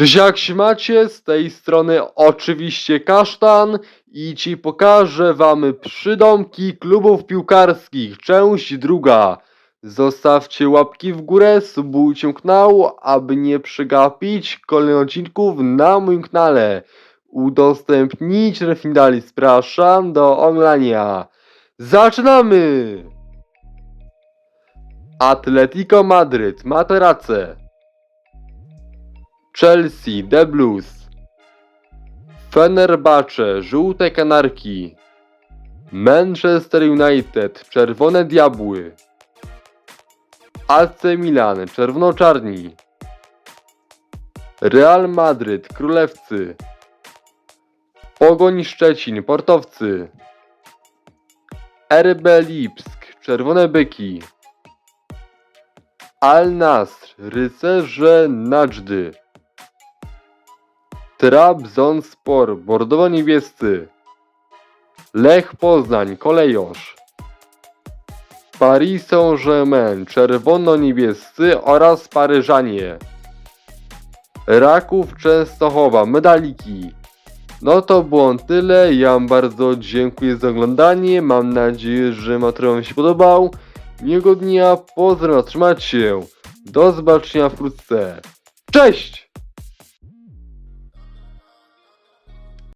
Cześć jak się macie? Z tej strony oczywiście Kasztan i ci pokażę wam przydomki klubów piłkarskich. Część druga. Zostawcie łapki w górę, subujcie kanał, aby nie przegapić kolejnych odcinków na moim kanale. Udostępnijcie refindali, zapraszam do oglądania. Zaczynamy! Atletico Madryt, Materace. Chelsea, The Blues. Fenerbahce, Żółte Kanarki. Manchester United, Czerwone Diabły. AC Milan, Czerwono-Czarni. Real Madryt, Królewcy. Pogoń Szczecin, Portowcy. RB Lipsk, Czerwone Byki. Al Nasr, Rycerze Najdży. Trabzonspor, bordowo-niebiescy. Lech Poznań, kolejosz. Paris Saint-Germain, czerwono-niebiescy oraz Paryżanie. Raków Częstochowa, medaliki. No to było tyle, ja wam bardzo dziękuję za oglądanie, mam nadzieję, że materiał wam się podobał. Miłego dnia, pozdrawiam, trzymajcie się. Do zobaczenia wkrótce. Cześć!